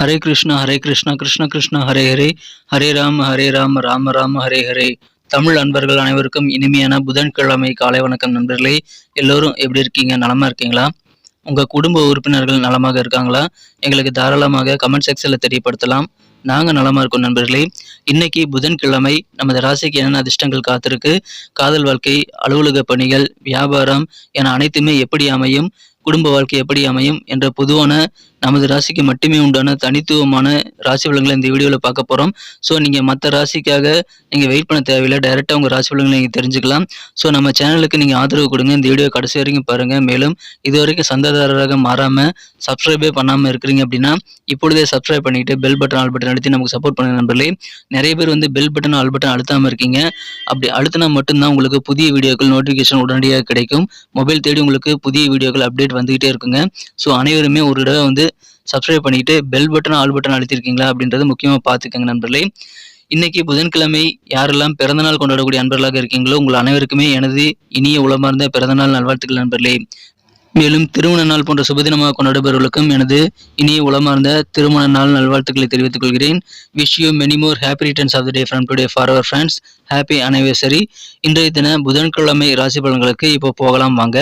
ஹரே கிருஷ்ணா ஹரே கிருஷ்ணா கிருஷ்ண கிருஷ்ணா ஹரே ஹரே. ஹரே ராம ஹரே ராம ராம ராம ஹரே ஹரே. தமிழ் அன்பர்கள் அனைவருக்கும் இனிமையான புதன்கிழமை காலை வணக்கம் நண்பர்களே. எல்லோரும் எப்படி இருக்கீங்க? நலமா இருக்கீங்களா? உங்க குடும்ப உறுப்பினர்கள் நலமாக இருக்காங்களா? எங்களுக்கு தாராளமாக கமெண்ட் செக்ஷன்ல தெரியப்படுத்தலாம். நாங்க நலமா இருக்கோம் நண்பர்களே. இன்னைக்கு புதன்கிழமை நமது ராசிக்கு என்னென்ன அதிர்ஷ்டங்கள் காத்திருக்கு? காதல் வாழ்க்கை அலுவலக பணிகள் வியாபாரம் என அனைத்துமே எப்படி அமையும்? குடும்ப வாழ்க்கை எப்படி அமையும்? என்ற பொதுவான நமது ராசிக்கு மட்டுமே உண்டான தனித்துவமான ராசி பலன்களை இந்த வீடியோவில் பார்க்க போகிறோம் ஸோ நீங்கள் மற்ற ராசிக்காக நீங்கள் வெயிட் பண்ண தேவையில்லை. டைரெக்டாக உங்கள் ராசி பலன்களை நீங்கள் தெரிஞ்சுக்கலாம். ஸோ நம்ம சேனலுக்கு நீங்கள் ஆதரவு கொடுங்க. இந்த வீடியோ கடைசி வரைக்கும் பாருங்கள் மேலும் இது வரைக்கும் சந்தாதாரராக மாறாமல் சப்ஸ்கிரைபே பண்ணாமல் இருக்கிறீங்க அப்படின்னா இப்பொழுதே சப்ஸ்கிரைப் பண்ணிவிட்டு பெல் பட்டன் ஆல் பட்டன் அழுத்தி நமக்கு சப்போர்ட் பண்ணுங்க நண்பர்களே. நிறைய பேர் வந்து பெல் பட்டன் ஆல் பட்டன் அழுத்தாமல் இருக்கீங்க. அப்படி அழுத்தினா மட்டும்தான் உங்களுக்கு புதிய வீடியோக்கள் நோட்டிஃபிகேஷன் உடனடியாக கிடைக்கும். மொபைல் தேடி உங்களுக்கு புதிய வீடியோக்கள் அப்டேட் வந்துகிட்டே இருக்குங்க. ஸோ அனைவருமே ஒரு தடவை வந்து சப்ஸ்கிரைப் பண்ணிட்டு பெல் பட்டன் ஆல் பட்டன் அழுத்திருக்கீங்களா அப்படின்றத முக்கியமாக பார்த்துக்கங்க நண்பர்களே. இன்னைக்கு புதன்கிழமை யாரெல்லாம் பிறந்தநாள் கொண்டாடக்கூடிய அன்பர்களாக இருக்கீங்களோ உங்கள் அனைவருக்குமே எனது இனிய உளமார்ந்த பிறந்தநாள் நல்வாழ்த்துக்கள் நண்பர்களே. மேலும் திருமண நாள் போன்ற சுபதினமாக கொண்டாடுபவர்களுக்கும் எனது இனிய உளமார்ந்த திருமண நாள் நல்வாழ்த்துக்களை தெரிவித்துக் கொள்கிறேன். Wish you many more happy returns of the day from today for our friends happy anniversary இன்றைய தின புதன்கிழமை ராசி பலன்களுக்கு இப்போ போகலாம் வாங்க.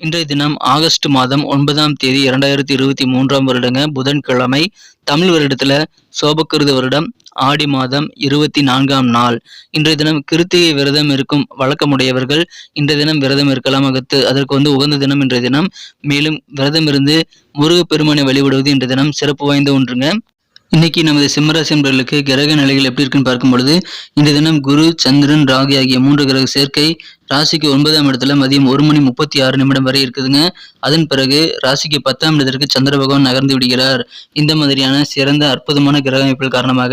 இன்றைய தினம் ஆகஸ்ட் மாதம் ஒன்பதாம் தேதி இரண்டாயிரத்தி இருபத்தி மூன்றாம் வருடங்க புதன்கிழமை தமிழ் வருடத்துல சோபக்கிருத வருடம் ஆடி மாதம் இருபத்தி நான்காம் நாள். இன்றைய தினம் கிருத்திகை விரதம் இருக்கும் வழக்கமுடையவர்கள் இன்றைய தினம் விரதம் இருக்கலாம் அகத்து அதற்கு வந்து உகந்த தினம் இன்றைய தினம். மேலும் விரதம் இருந்து முருகப்பெருமானை வழிபடுவது இன்றைய தினம் சிறப்பு வாய்ந்த ஒன்றுங்க. இன்னைக்கு நமது சிம்மராசி என்பவர்களுக்கு கிரக நிலைகள் எப்படி இருக்குன்னு பார்க்கும் பொழுது இந்த தினம் குரு சந்திரன் ராகி ஆகிய மூன்று கிரக சேர்க்கை ராசிக்கு ஒன்பதாம் இடத்துல மதியம் ஒரு மணி முப்பத்தி ஆறு நிமிடம் வரை இருக்குதுங்க. அதன் பிறகு ராசிக்கு பத்தாம் இடத்திற்கு சந்திர பகவான் நகர்ந்து விடுகிறார். இந்த மாதிரியான சிறந்த அற்புதமான கிரக அமைப்புகள் காரணமாக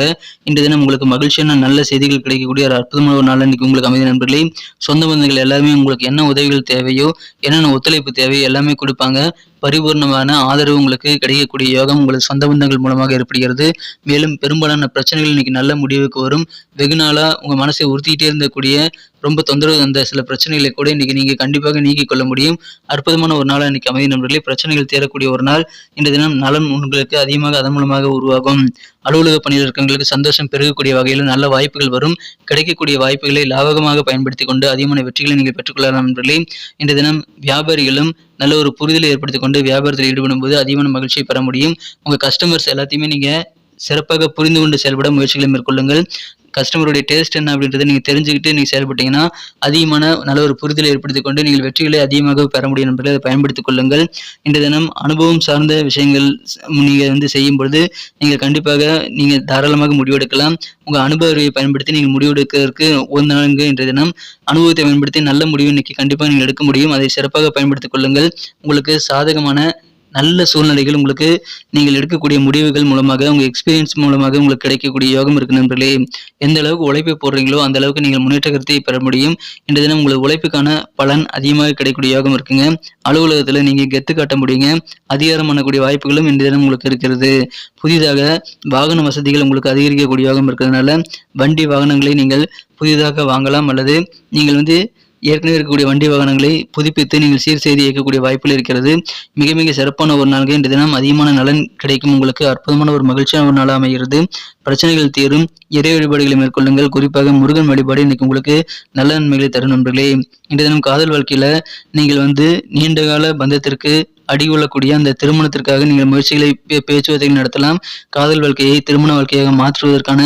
இந்த தினம் உங்களுக்கு மகிழ்ச்சியான நல்ல செய்திகள் கிடைக்கக்கூடிய ஒரு அற்புதமான ஒரு நாள் இன்னைக்கு உங்களுக்கு அமைதி நண்பர்களே. சொந்த பந்தங்கள் எல்லாமே உங்களுக்கு என்ன உதவிகள் தேவையோ என்னென்ன ஒத்துழைப்பு தேவையோ எல்லாமே கொடுப்பாங்க. பரிபூர்ணமான ஆதரவு உங்களுக்கு கிடைக்கக்கூடிய யோகம் உங்களுக்கு சொந்த பந்தங்கள் மூலமாக ஏற்படுகிறது. மேலும் பெரும்பாலான பிரச்சனைகள் இன்னைக்கு நல்ல முடிவுக்கு வரும். வெகு உங்கள் மனசை உறுத்திக்கிட்டே இருந்தக்கூடிய ரொம்ப தொந்தரவு அந்த சில பிரச்சனைகளை கூட இன்னைக்கு நீங்கள் கண்டிப்பாக நீக்கிக் கொள்ள முடியும். அற்புதமான ஒரு நாள் இன்னைக்கு அமைதி நண்பர்களே. பிரச்சனைகள் தேரக்கூடிய ஒரு நாள். இந்த தினம் நலன் உங்களுக்கு அதிகமாக அதன் மூலமாக உருவாகும். அலுவலக பணியில் இருக்கவங்களுக்கு சந்தோஷம் பெருகக்கூடிய வகையில் நல்ல வாய்ப்புகள் வரும். கிடைக்கக்கூடிய வாய்ப்புகளை லாபகமாக பயன்படுத்தி கொண்டு அதிகமான வெற்றிகளை நீங்கள் பெற்றுக்கொள்ளலாம் நண்பர்களே. இந்த தினம் வியாபாரிகளும் நல்ல ஒரு புரிதலை ஏற்படுத்தி கொண்டு வியாபாரத்தில் ஈடுபடும் போது அதிகமான மகிழ்ச்சியை பெற முடியும். உங்கள் கஸ்டமர்ஸ் எல்லாத்தையுமே நீங்கள் சிறப்பாக புரிந்து கொண்டு செயல்பட முயற்சிகளை மேற்கொள்ளுங்கள். கஸ்டமருடைய டேஸ்ட் என்ன அப்படின்றத நீங்கள் தெரிஞ்சுக்கிட்டு நீங்கள் செயல்பட்டீங்கன்னா அதிகமான நல்ல ஒரு புரிதலை ஏற்படுத்திக் கொண்டு நீங்கள் வெற்றிகளை அதிகமாக பெற முடியும் என்பதை அதை பயன்படுத்திக் கொள்ளுங்கள். இன்றைய தினம் அனுபவம் சார்ந்த விஷயங்கள் நீங்கள் வந்து செய்யும் பொழுது நீங்கள் கண்டிப்பாக நீங்கள் தாராளமாக முடிவெடுக்கலாம். உங்கள் அனுபவ அறிவை பயன்படுத்தி நீங்கள் முடிவெடுக்கிறதுக்கு உகந்த நாளுங்க இன்றைய தினம். அனுபவத்தை பயன்படுத்தி நல்ல முடிவு இன்னைக்கு கண்டிப்பாக நீங்கள் எடுக்க முடியும். அதை சிறப்பாக பயன்படுத்திக் கொள்ளுங்கள். உங்களுக்கு சாதகமான நல்ல சூழ்நிலைகள் உங்களுக்கு நீங்கள் எடுக்கக்கூடிய முடிவுகள் மூலமாக உங்கள் எக்ஸ்பீரியன்ஸ் மூலமாக உங்களுக்கு கிடைக்கக்கூடிய யோகம் இருக்கு நண்பர்களே. எந்த அளவுக்கு உழைப்பு போடுறீங்களோ அந்த அளவுக்கு நீங்கள் முன்னேற்றத்தை பெற முடியும். இன்றைய தினம் உங்களுக்கு உழைப்புக்கான பலன் அதிகமாக கிடைக்கக்கூடிய யோகம் இருக்குங்க. அலுவலகத்தில் நீங்கள் கெத்து காட்ட முடியுங்க. அதிகாரம் பண்ணக்கூடிய வாய்ப்புகளும் இந்த தினம் உங்களுக்கு இருக்கிறது. புதிதாக வாகன வசதிகள் உங்களுக்கு அதிகரிக்கக்கூடிய யோகம் இருக்கிறதுனால வண்டி வாகனங்களை நீங்கள் புதிதாக வாங்கலாம் அல்லது நீங்கள் வந்து ஏற்கனவே இருக்கக்கூடிய வண்டி வாகனங்களை புதுப்பித்து நீங்கள் சீர் செய்து இயக்கக்கூடிய வாய்ப்புகள் இருக்கிறது. மிக மிக சிறப்பான ஒரு நாள்கள் இன்று தினம். அதிகமான நலன் கிடைக்கும். உங்களுக்கு அற்புதமான ஒரு மகிழ்ச்சியான ஒரு நாளாக அமைகிறது. பிரச்சனைகள் தீரும். இறை வழிபாடுகளை மேற்கொள்ளுங்கள். குறிப்பாக முருகன் வழிபாடு இன்னைக்கு உங்களுக்கு நல்ல நன்மைகளை தரும் நண்பர்களே. இன்று தினம் காதல் வாழ்க்கையில நீங்கள் வந்து நீண்டகால பந்தத்திற்கு அடிகொள்ளக்கூடிய அந்த திருமணத்திற்காக நீங்கள் முயற்சிகளை பேச்சுவார்த்தைகள் நடத்தலாம். காதல் வாழ்க்கையை திருமண வாழ்க்கையாக மாற்றுவதற்கான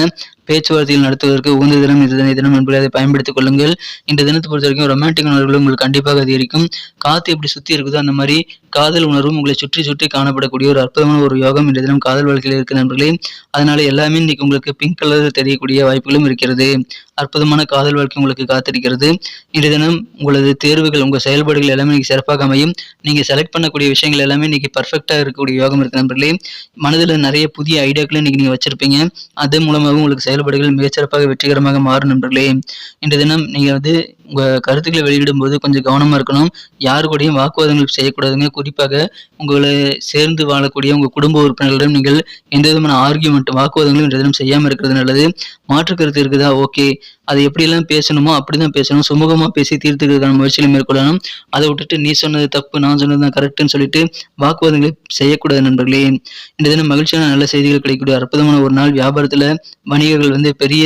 பேச்சுவார்த்தைகள் நடத்துவதற்கு உகந்த தினம் இந்த தினம் என்பதை அதை பயன்படுத்திக் கொள்ளுங்கள். இந்த தினத்தை பொறுத்த வரைக்கும் ரொமான்டிக் உணர்வுகள் உங்களுக்கு கண்டிப்பாக அதிகரிக்கும். காத்து எப்படி சுத்தி இருக்குதோ அந்த மாதிரி காதல் உணர்வும் உங்களை சுற்றி சுற்றி காணப்படக்கூடிய ஒரு அற்புதமான ஒரு யோகம் இந்த தினம் காதல் வாழ்க்கையில் இருக்கு நண்பர்களே. அதனால எல்லாமே இன்னைக்கு உங்களுக்கு பிங்க் கலர் தெரியக்கூடிய வாய்ப்புகளும் இருக்கிறது. அற்புதமான காதல் வாழ்க்கை உங்களுக்கு காத்திருக்கிறது. இந்த தினம் உங்களது தேர்வுகள் உங்கள் செயல்பாடுகள் எல்லாமே இன்னைக்கு சிறப்பாக அமையும். நீங்கள் செலக்ட் பண்ணக்கூடிய விஷயங்கள் எல்லாமே இன்னைக்கு பர்ஃபெக்டாக இருக்கக்கூடிய யோகம் இருக்கு நண்பர்களே. மனதில் நிறைய புதிய ஐடியாக்களை இன்னைக்கு நீங்கள் வச்சிருப்பீங்க. அது மூலமாக உங்களுக்கு செயல்பாடுகள் மிகச்சிறப்பாக வெற்றிகரமாக மாறும் நண்பர்களே. இன்று தினம் நீங்கள் வந்து உங்கள் கருத்துக்களை வெளியிடும்போது கொஞ்சம் கவனமாக இருக்கணும். யாரு கூடயும் வாக்குவாதங்கள் செய்யக்கூடாதுங்க. குறிப்பாக உங்களை சேர்ந்து வாழக்கூடிய உங்கள் குடும்ப உறுப்பினர்களிடம் நீங்கள் எந்த விதமான ஆர்கியூமெண்ட் வாக்குவாதங்களும் இன்றைய தினம் செய்யாமல் இருக்கிறது நல்லது. மாற்று கருத்து இருக்குதா? ஓகே அதை எப்படியெல்லாம் பேசணுமோ அப்படி தான் பேசணும். சுமூகமாக பேசி தீர்த்துக்கிறதுக்கான முயற்சிகளை மேற்கொள்ளணும். அதை விட்டுட்டு நீ சொன்னது தப்பு நான் சொன்னது தான் கரெக்டுன்னு சொல்லிட்டு வாக்குவாதங்களை செய்யக்கூடாது நண்பர்களே. இந்த தினம் மகிழ்ச்சியான நல்ல செய்திகள் கிடைக்கக்கூடிய அற்புதமான ஒரு நாள். வியாபாரத்தில் வணிகர்கள் வந்து பெரிய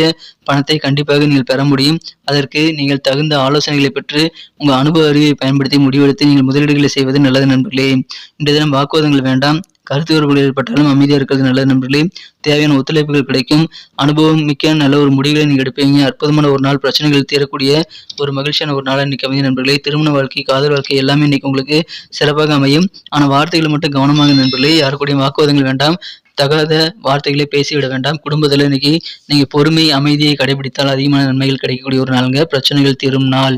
பணத்தை கண்டிப்பாக நீங்கள் பெற முடியும். அதற்கு நீங்கள் தகுந்த ஆலோசனைகளை பெற்று உங்கள் அனுபவ அறிவை பயன்படுத்தி முடிவெடுத்து நீங்கள் முதலீடுகளை செய்வது நல்லது நண்பர்களே. இந்த தினம் வாக்குவாதங்கள் வேண்டாம். கருத்து வேறுபாடு ஏற்பட்டாலும் அமைதியாக இருக்கிறது நல்லது நண்பர்களே. தேவையான ஒத்துழைப்புகள் கிடைக்கும். அனுபவம் மிக்க நல்ல ஒரு முடிவுகளை நீங்கள் எடுப்பீங்க. அற்புதமான ஒரு நாள் பிரச்சனைகள் தீரக்கூடிய ஒரு மகிழ்ச்சியான ஒரு நாளாக இன்னைக்கு அமைதி நண்பர்களே. திருமண வாழ்க்கை காதல் வாழ்க்கை எல்லாமே இன்னைக்கு உங்களுக்கு சிறப்பாக அமையும். ஆனால் வார்த்தைகளை மட்டும் கவனமாக நண்பர்களே யாருக்கூடிய வாக்குவாதங்கள் வேண்டாம். தகாத வார்த்தைகளை பேசிவிட வேண்டாம். குடும்பத்தில் இன்னைக்கு நீங்கள் பொறுமை அமைதியை கடைபிடித்தால் அதிகமான நன்மைகள் கிடைக்கக்கூடிய ஒரு நாளுங்க. பிரச்சனைகள் தீரும் நாள்.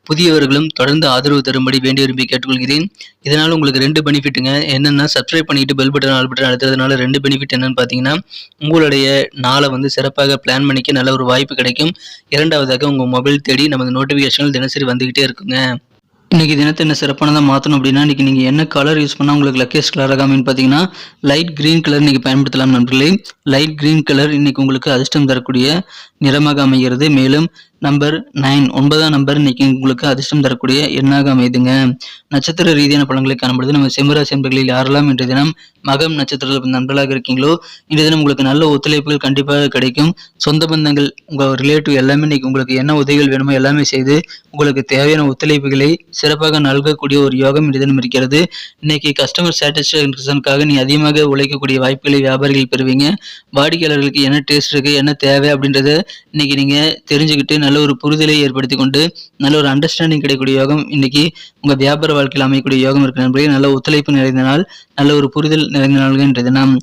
புதியவர்களும் தொடர்ந்து ஆதரவு தரும்படி வேண்டி விரும்பி கேட்டுக்கொள்கிறேன். இதனால் உங்களுக்கு ரெண்டு பெனிஃபிட்டுங்க என்னென்னா சப்ஸ்கிரைப் பண்ணிட்டு பெல் பட்டன் ஆல் பட்டன் அழுத்துறதுனால ரெண்டு பெனிஃபிட் என்னன்னு பார்த்தீங்கன்னா உங்களுடைய நாளை வந்து சிறப்பாக பிளான் பண்ணிக்க நல்ல ஒரு வாய்ப்பு கிடைக்கும். இரண்டாவதாக உங்கள் மொபைல் தேடி நமது நோட்டிஃபிகேஷன்கள் தினசரி வந்துக்கிட்டே இருக்குங்க. இன்னைக்கு தினத்தை என்ன சிறப்பானதாக மாற்றணும் அப்படின்னா இன்றைக்கி நீங்கள் என்ன கலர் யூஸ் பண்ணால் உங்களுக்கு லக்கேஸ் கலராக அமைன்னு பார்த்தீங்கன்னா லைட் கிரீன் கலர் இன்றைக்கி பயன்படுத்தலாம் நண்பர்களே. லைட் க்ரீன் கலர் இன்றைக்கி உங்களுக்கு அதிர்ஷ்டம் தரக்கூடிய நிறமாக அமைகிறது. மேலும் நம்பர் நைன் ஒன்பதாம் நம்பர் இன்னைக்கு உங்களுக்கு அதிர்ஷ்டம் தரக்கூடிய எண்ணாக அமைதுங்க. நட்சத்திர ரீதியான பலன்களை காணப்படுது. நம்ம சிம்மராசி என்பர்களில் யாரெல்லாம் இன்றைய தினம் மகம் நட்சத்திரத்தில் நண்பர்களாக இருக்கீங்களோ இன்றைய தினம் உங்களுக்கு நல்ல ஒத்துழைப்புகள் கண்டிப்பாக கிடைக்கும். சொந்த பந்தங்கள் உங்கள் ரிலேட்டிவ் எல்லாமே இன்னைக்கு உங்களுக்கு என்ன உதவிகள் வேணுமோ எல்லாமே செய்து உங்களுக்கு தேவையான ஒத்துழைப்புகளை சிறப்பாக நல்கக்கூடிய ஒரு யோகம் இன்றைய தினம் இருக்கிறது. இன்னைக்கு கஸ்டமர் சாட்டிஸ்ஃபேக்ஷனுக்காக நீ அதிகமாக உழைக்கக்கூடிய வாய்ப்புகளை வியாபாரிகள் பெறுவீங்க. வாடிக்கையாளர்களுக்கு என்ன டேஸ்ட் இருக்கு என்ன தேவை அப்படின்றத இன்னைக்கு நீங்க தெரிஞ்சுக்கிட்டு நல்ல ஒரு புரிதலை ஏற்படுத்தி கொண்டு நல்ல ஒரு அண்டர்ஸ்டாண்டிங் கிடைக்கக்கூடிய யோகம் இன்னைக்கு உங்க வியாபார வாழ்க்கையில் அமையக்கூடிய யோகம் இருக்கு நண்பர்களே. நல்ல ஒத்துழைப்பு நிறைந்த நாள் நல்ல ஒரு புரிதல் நிறைந்த நாள்கள் என்றது நாம்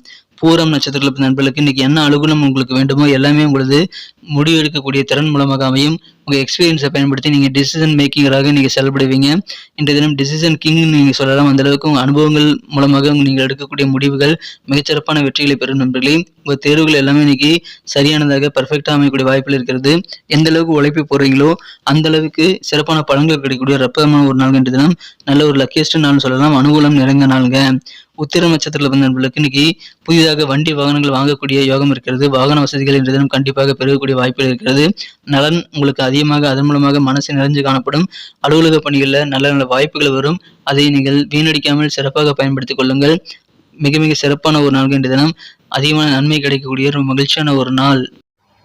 பூரம் நட்சத்திரத்தில் நண்பர்களுக்கு இன்னைக்கு என்ன அலுகுலம் உங்களுக்கு வேண்டுமோ எல்லாமே உங்களது முடிவெடுக்கக்கூடிய திறன் மூலமாக அமையும். உங்கள் எக்ஸ்பீரியன்ஸை பயன்படுத்தி நீங்கள் டிசிஷன் மேக்கிங்கராக நீங்கள் செயல்படுவீங்க. இன்றைய தினம் டிசிஷன் கிங்னு நீங்கள் சொல்லலாம். அந்த அளவுக்கு உங்கள் அனுபவங்கள் மூலமாக நீங்கள் எடுக்கக்கூடிய முடிவுகள் மிகச்சிறப்பான வெற்றிகளை பெறும் நண்பர்களே. உங்கள் தேர்வுகள் எல்லாமே இன்னைக்கு சரியானதாக பர்ஃபெக்டாக அமையக்கூடிய வாய்ப்புகள் இருக்கிறது. எந்த அளவுக்கு உழைப்பு போடுறீங்களோ அந்த அளவுக்கு சிறப்பான பலன்கள் கிடைக்கக்கூடிய ரப்பமான ஒரு நாள் இன்றைய தினம். நல்ல ஒரு லக்கியஸ்ட் நாள்னு சொல்லலாம். அனுகூலம் நிறைந்த நாளுங்க. உத்திர நட்சத்திரத்தில் வந்த நண்பர்களுக்கு இன்னைக்கு புதிதாக வண்டி வாகனங்கள் வாங்கக்கூடிய யோகம் இருக்கிறது. வாகன வசதிகள் இன்றைய தினம் கண்டிப்பாக பெருகக்கூடிய வாய்ப்புகள் இருக்கிறது. நலன் உங்களுக்கு அதிகமாக அதன் மூலமாக மனசு நிறைஞ்சு காணப்படும். அலுவலக பணிகளில் நல்ல நல்ல வாய்ப்புகள் வரும். அதை நீங்கள் வீணடிக்காமல் சிறப்பாக பயன்படுத்திக் கொள்ளுங்கள். மிக மிக சிறப்பான ஒரு நாள் இன்றைய தினம். அதிகமான நன்மை கிடைக்கக்கூடிய ஒரு மகிழ்ச்சியான ஒரு நாள்.